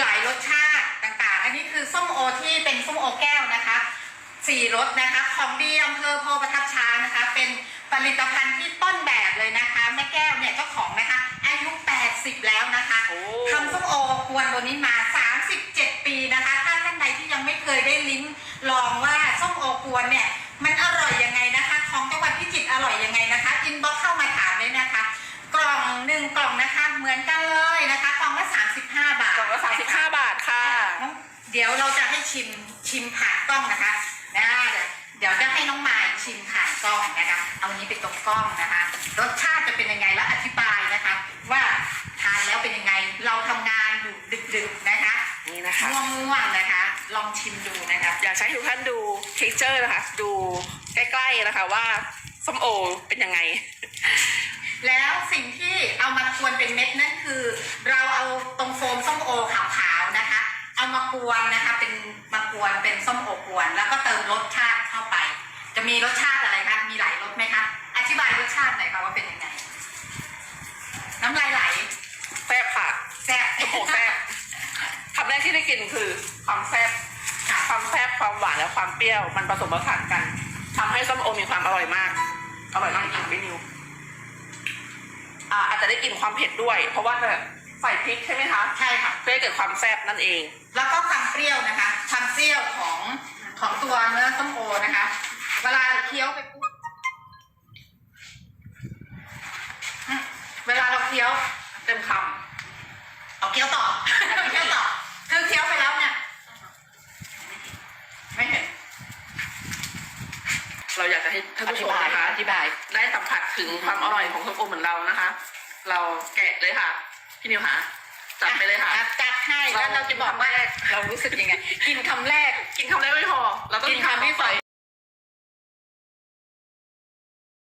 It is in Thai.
หลายรสชาติต่างๆ อันนี้คือส้มโอที่เป็นส้มโอแก้วนะคะสี่รสนะคะ ของดีอำเภอโพประทับช้างนะคะ เป็นผลิตภัณฑ์ที่ต้นแบบเลยนะคะ แม่แก้วเนี่ยเจ้าของนะคะ อายุ 80 แล้วนะคะโอ้ทำส้มโอกวนตัวนี้มา 37 ปีนะคะ ถ้าท่านใดที่ยังไม่เคยได้ลิ้มลองว่าส้มโอกวนเนี่ยมันอร่อยยังไงนะคะ ของจังหวัดพิจิตรอร่อยยังไงนะคะอินบ็อกเข้ามาถามเลยนะคะ กล่องหนึ่งกล่องนะคะ เหมือนกันเลยนะคะกล่องละ35 บาท กล่องละ35 บาทค่ะ เดี๋ยวเราจะให้ชิมชิมผ่านกล้องนะคะนะเดี๋ยวจะให้น้องมายชิมผ่านกล้องนะคะ เอานี้ไปตรงกล้องนะคะ รสชาติจะเป็นยังไงแล้วอธิบายนะคะ ว่าทานแล้วเป็นยังไง เราทำงานอยู่ดึกๆนะคะนี่นะคะง่วงๆนะคะ ลองชิมดูนะคะอยากจะให้ทุกท่านดู texture นะคะ ดูใกล้ๆนะคะว่าส้มโอเป็นยังไง แล้วสิ่งที่เอามากวนเป็นเม็ดนั่นคือ เราเอา กวนนะคะเป็นมากวนเป็นส้มโอกวน แล้วก็เติมรสชาติเข้าไป จะมีรสชาติอะไรคะมีหลายรสไหมคะอธิบายรสชาติหน่อยค่ะว่าเป็นยังไงน้ำลายไหลแซ่บค่ะแซ่บส้มโอแซ่บคำแรกที่ได้กินคือความแซ่บค่ะความแซ่บความหวานและความเปรี้ยวมันผสมผสานกันทำให้ส้มโอมีความอร่อยมากอร่อยมากจริงๆพี่นิวอ่าอาจจะได้กลิ่นความเผ็ดด้วย เพราะว่า ใส่พริกใช่ไหมคะใช่ค่ะ เพื่อให้เกิดความแซ่บนั่นเอง แล้วก็ความเปรี้ยวนะคะความเปรี้ยวของของตัวเนื้อส้มโอนะคะ เวลาเคี้ยวไปปุ๊บอืมเวลาเราเคี้ยวเต็มคเอาเคี้ยวต่อเอาเคี้ยวต่อคือเคี้ยวไปแล้วเนี่ยไม่เห็นำเราอยากจะให้ท่านอผู้ชธิมบายนะคะอธิบาย ได้สัมผัสถึงความอร่อยของส้มโอเหมือนเรานะคะ เราแกะเลยค่ะ พี่นิวค่ะจัดไปเลยค่ะอ่จัดให้แล้วเราจะบอกว่าเรารู้สึกยังไง กินคำแรก กินคำแรกไม่พอเราต้องกินคำที่สอง